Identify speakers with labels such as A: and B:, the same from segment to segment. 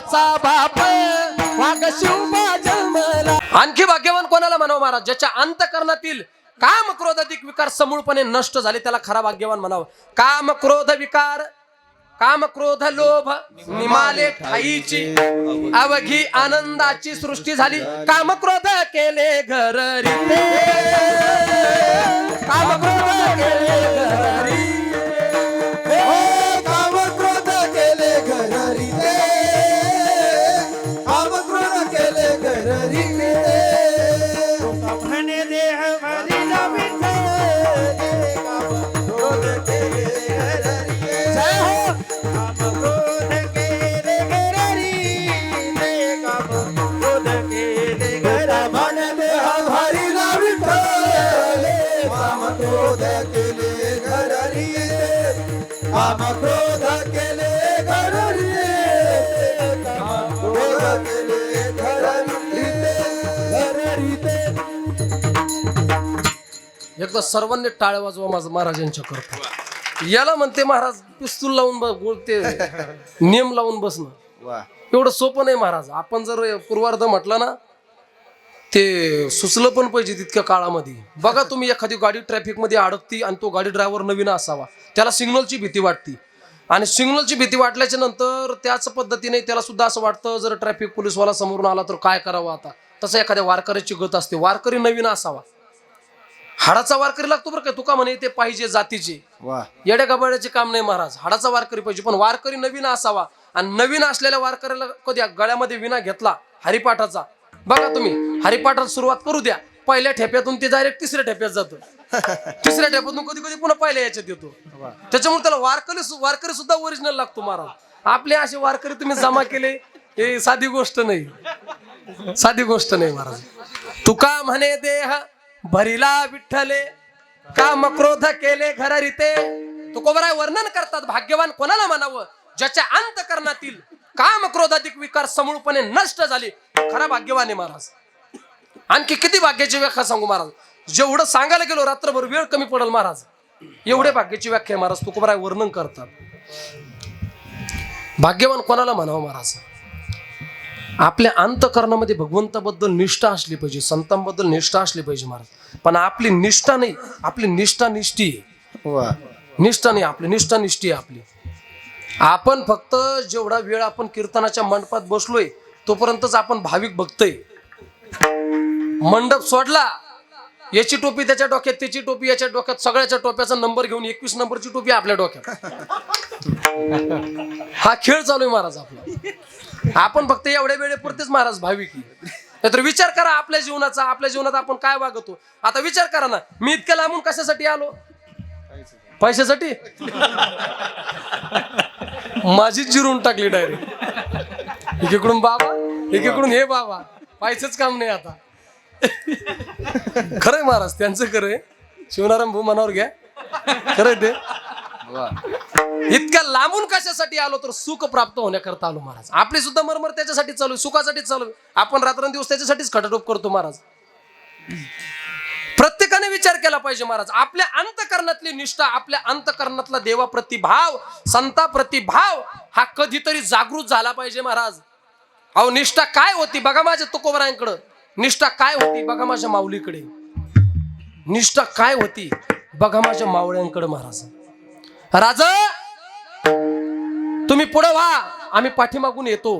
A: तो बाप वाघ शिवबा जन्मला. आणखी भाग्यवान कोणाला म्हणावं महाराज? ज्याच्या अंतकरणातील काम क्रोध अधिक विकार समूळपणे नष्ट झाले त्याला खरा भाग्यवान म्हणावं. काम क्रोध विकार काम क्रोध लोभ निमाले ठाईची अवघी आनंदाची सृष्टी झाली. काम क्रोध केले घर रिते. काम एकदा सर्वांनी टाळ्या वाजवा माझं महाराजांच्या करतो. याला म्हणते महाराज पिस्तूल लावून ब- बोलते नियम लावून बसणं. एवढं सोपं नाही महाराज. आपण जर पूर्वार्ध म्हटलं ना ते सुचलं पण पाहिजे तितक्या काळामध्ये. बघा तुम्ही एखादी गाडी ट्रॅफिकमध्ये अडकती आणि तो गाडी ड्रायव्हर नवीन असावा. त्याला सिग्नलची भीती वाटती. आणि सिग्नलची भीती वाटल्याच्या नंतर त्याच पद्धतीने त्याला सुद्धा असं वाटतं जर ट्रॅफिक पोलीसवाला समोरून आला तर काय करावं आता? तसं एखाद्या वारकऱ्याची गत असते. वारकरी नवीन असावा. हाडाचा वारकरी लागतो बरं काय तुका म्हणे ते पाहिजे जातीचे. येड्या गबाड्याचे काम नाही महाराज. हाडाचा वारकरी पाहिजे. पण वारकरी नवीन असावा. आणि नवीन असलेल्या वारकऱ्याला कधी गळ्यामध्ये विना घेतला हरिपाठाचा. बघा तुम्ही हरिपाठात सुरुवात करू द्या. पहिल्या ठेप्यातून ते डायरेक्ट तिसऱ्या ठेप्यात जातो. तिसऱ्या ठेप्यातून कधी कधी पुन्हा पहिल्या याच्यात येतो. त्याच्यामुळे त्याला वारकरी वारकरी सुद्धा ओरिजिनल लागतो महाराज. आपले असे वारकरी तुम्ही जमा केले हे साधी गोष्ट नाही. साधी गोष्ट नाही महाराज. तुका म्हणे देह भरिला विठ्ठले काम क्रोध केले घर रिते तुकोबराय वर्णन करतात भाग्यवान कोणाला म्हणावं? ज्याच्या अंतकरणातील काम क्रोधाधिक विकार समूळपणे नष्ट झाले. खरा भाग्यवान आहे महाराज. आणखी किती भाग्याची व्याख्या सांगू महाराज? जेवढं सांगायला गेलो रात्रभर वेळ कमी पडेल महाराज. एवढे भाग्याची व्याख्या महाराज तुकोबराय वर्णन करतात. भाग्यवान कोणाला म्हणावं महाराज? आपल्या अंतकरणामध्ये भगवंताबद्दल निष्ठा असली पाहिजे संतांबद्दल निष्ठा असली पाहिजे महाराज. पण आपली निष्ठा नाही आपली निष्ठा निष्ठी आहे निष्ठा नाही आपली निष्ठा निष्ठी आहे आपली. आपण फक्त जेवढा वेळ आपण कीर्तनाच्या मंडपात बसलोय तोपर्यंतच आपण भाविक बघतोय मंडप सोडला याची टोपी त्याच्या डोक्यात त्याची टोपी याच्या डोक्यात सगळ्याच्या टोप्याचा नंबर घेऊन एकवीस नंबरची टोपी आपल्या डोक्यात. हा खेळ चालू आहे महाराज आपला. आपण फक्त एवढ्या वेळेपुरतेच महाराज भाविक नाहीतर विचार करा आपल्या जीवनाचा आपल्या जीवनात आपण काय वागतो. आता विचार करा ना मी इतक्या लांबून कशासाठी आलो? पैशासाठी? माझीच जिरून टाकली डायरेक्ट एकीकडून बाबा एकीकडून हे बाबा. पैसेच काम नाही आता. खरंय महाराज त्यांचं खरंय. शिवनारायण भाऊ मनावर घ्या. खरंय ते. इतक्या लांबून कशासाठी आलो तर सुख प्राप्त होण्याकरता आलो महाराज. आपली सुद्धा मरमर त्याच्यासाठी चालू सुखासाठी सुखासाठीच चालू आपण रात्रंदिवस त्याच्यासाठीच खटाटोप करतो महाराज. प्रत्येकाने विचार केला पाहिजे महाराज. आपल्या अंतकरणातली निष्ठा आपल्या अंतकरणातला देवा प्रतिभाव संता प्रतिभाव हा कधीतरी जागृत झाला पाहिजे महाराज. अहो निष्ठा काय होती बघा माझ्या तुकोबरायांकडं निष्ठा काय होती बघा माझ्या माऊलीकडे. निष्ठा काय होती बघा माझ्या मावळ्यांकडे महाराज. राजा तुम्ही पुढे व्हा. आम्ही पाठीमागून येतो.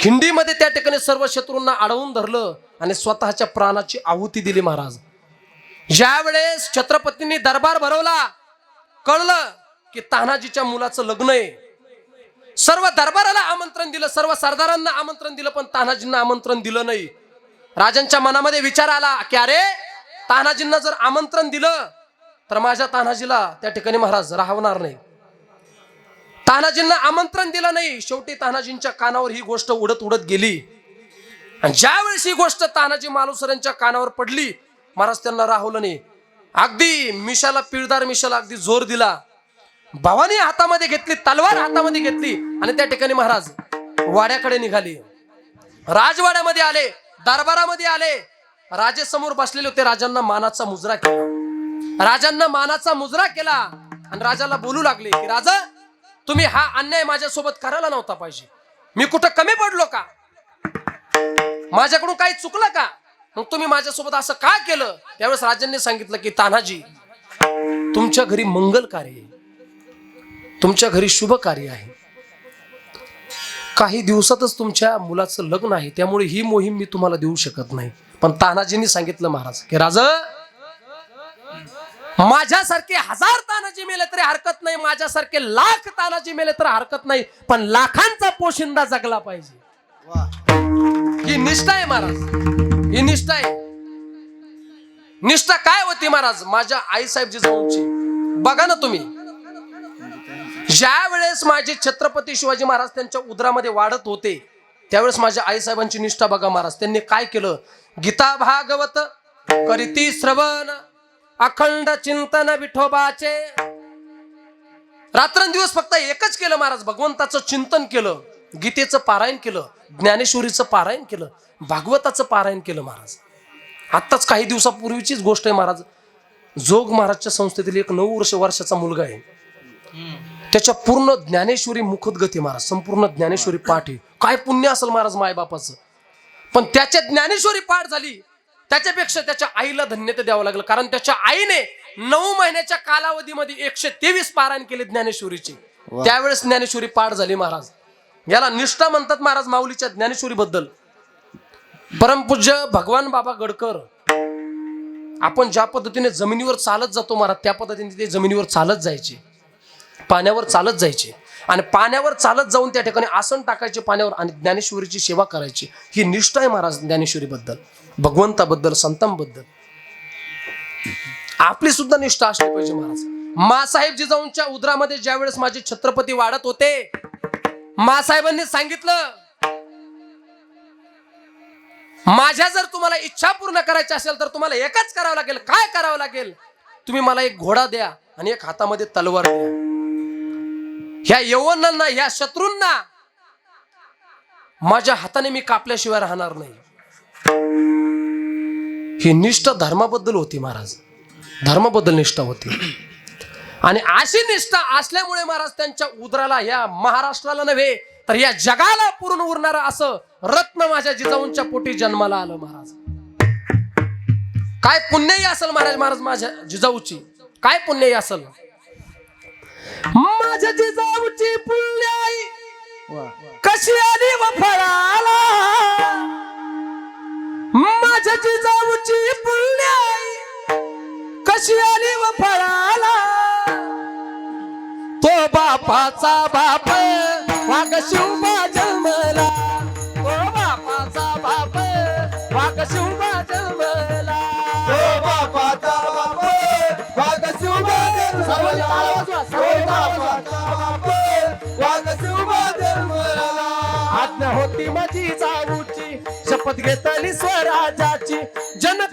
A: खिंडीमध्ये त्या ठिकाणी सर्व शत्रूंना अडवून धरलं आणि स्वतःच्या प्राणाची आहुती दिली महाराज. ज्यावेळेस छत्रपतींनी दरबार भरवला कळलं की तानाजीच्या मुलाचं लग्न आहे. सर्व दरबाराला आमंत्रण दिलं सर्व सरदारांना आमंत्रण दिलं पण तानाजींना आमंत्रण दिलं नाही. राजांच्या मनामध्ये विचार आला की अरे तानाजींना जर आमंत्रण दिलं तर माझ्या तानाजीला त्या ठिकाणी महाराज राहणार नाही. तानाजींना आमंत्रण दिलं नाही. शेवटी तानाजींच्या कानावर ही गोष्ट उडत उडत गेली. आणि ज्यावेळेस ही गोष्ट तानाजी मालुसरांच्या कानावर पडली महाराज त्यांना राहवलं नाही अगदी मिशाला पिळदार मिशाला अगदी जोर दिला. भावानी हातामध्ये घेतली तलवार हातामध्ये घेतली आणि त्या ठिकाणी महाराज वाड्याकडे निघाले. राजवाड्यामध्ये आले दरबारामध्ये आले. राजे समोर बसलेले होते राजांना मानाचा मुजरा केला. राजांना मानाचा मुजरा केला आणि राजाला बोलू लागले की राजा तुम्ही हा अन्याय माझ्यासोबत करायला नव्हता पाहिजे. मी कुठं कमी पडलो का? माझ्याकडून काही चुकलं का? मग तुम्ही माझ्यासोबत असं का केलं? त्यावेळेस राजांनी सांगितलं की तानाजी तुमच्या घरी मंगल कार्य तुमच्या घरी शुभ कार्य आहे. काही दिवसातच तुमच्या मुलाचं लग्न आहे. त्यामुळे ही मोहीम मी तुम्हाला देऊ शकत नाही. पण तानाजींनी सांगितलं महाराज की राजा माझ्यासारखे हजार तानाजी मेले तरी हरकत नाही माझ्यासारखे लाख तानाजी मेले तर हरकत नाही पण लाखांचा पोशिंदा जगला पाहिजे. ही निष्ठा आहे महाराज. ही निष्ठा आहे. निष्ठा काय होती महाराज? माझ्या आईसाहेब जिजाऊंची बघा ना तुम्ही. ज्या वेळेस माझे छत्रपती शिवाजी महाराज त्यांच्या उदरामध्ये वाढत होते त्यावेळेस माझ्या आईसाहेबांची निष्ठा बघा महाराज. त्यांनी काय केलं? गीता भागवत करीती श्रवण. अखंड चिंतन विठोबाचे. रात्रंदिवस फक्त एकच केलं महाराज भगवंताचं चिंतन केलं गीतेचं पारायण केलं ज्ञानेश्वरीचं पारायण केलं भागवताचं पारायण केलं महाराज. आत्ताच काही दिवसापूर्वीचीच गोष्ट आहे महाराज जोग महाराजच्या संस्थेतील एक नऊ वर्ष वर्षाचा मुलगा आहे. त्याच्या पूर्ण ज्ञानेश्वरी मुखोद्गती महाराज संपूर्ण ज्ञानेश्वरी पाठ आहे. काय पुण्य असेल महाराज मायबापाचं. पण त्याच्या ज्ञानेश्वरी पाठ झाली त्याच्यापेक्षा त्याच्या आईला धन्यता द्यावं लागलं. कारण त्याच्या आईने नऊ महिन्याच्या कालावधीमध्ये एकशे तेवीस पारायण केले ज्ञानेश्वरीचे. त्यावेळेस ज्ञानेश्वरी पाठ झाली महाराज. याला निष्ठा म्हणतात महाराज माऊलीच्या ज्ञानेश्वरी बद्दल परमपूज्य भगवान बाबा गडकर आपण ज्या पद्धतीने जमिनीवर चालत जातो महाराज त्या पद्धतीने ते जमिनीवर चालत जायचे. पाण्यावर चालत जायचे. आणि पाण्यावर चालत जाऊन त्या ठिकाणी आसन टाकायचे पाण्यावर आणि ज्ञानेश्वरीची सेवा करायची. ही निष्ठा आहे महाराज ज्ञानेश्वरीबद्दल. भगवंताबद्दल संतांबद्दल. आपली सुद्धा निष्ठा असली पाहिजे महाराज. मासाहेब जिजाऊंच्या उदरामध्ये ज्या वेळेस माझे छत्रपती वाढत होते मासाहेबांनी सांगितलं माझ्या जर तुम्हाला इच्छा पूर्ण करायची असेल तर तुम्हाला एकच करावं लागेल. काय करावं लागेल? तुम्ही मला एक घोडा द्या आणि एक हातामध्ये तलवार द्या. ह्या यवनांना ह्या शत्रूंना माझ्या हाताने मी कापल्याशिवाय राहणार नाही. ही निष्ठा धर्माबद्दल होती महाराज. धर्माबद्दल निष्ठा होती. आणि अशी निष्ठा असल्यामुळे महाराज त्यांच्या उदराला या महाराष्ट्राला नव्हे तर या जगाला पूर्ण उरणार असं रत्न माझ्या जिजाऊंच्या पोटी जन्माला आलं महाराज. काय पुण्यही असेल महाराज महाराज माझ्या जिजाऊची? काय पुण्यही असेल? माझ्या जिजाऊची पुण्याई कशी आली व बापाचा बाप वाघ शिवबा जन्मला. तो बापाचा बाप वाघ शिवबा जन्मला.
B: ओ बापाचा बाप वाघ
A: सर्वांनी टाळ्या वाजवा.
B: बापाचा बाप वाघ शिवबादर मला
A: आज्ञा होती माझी जाऊची शपथ घेतली स्वराजाची जन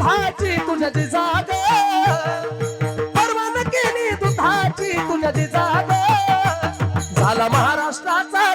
A: दुधाची तुझ्या जिजाग परवान केली दुधाची तुझ्या जिजाग
B: झाला महाराष्ट्राचा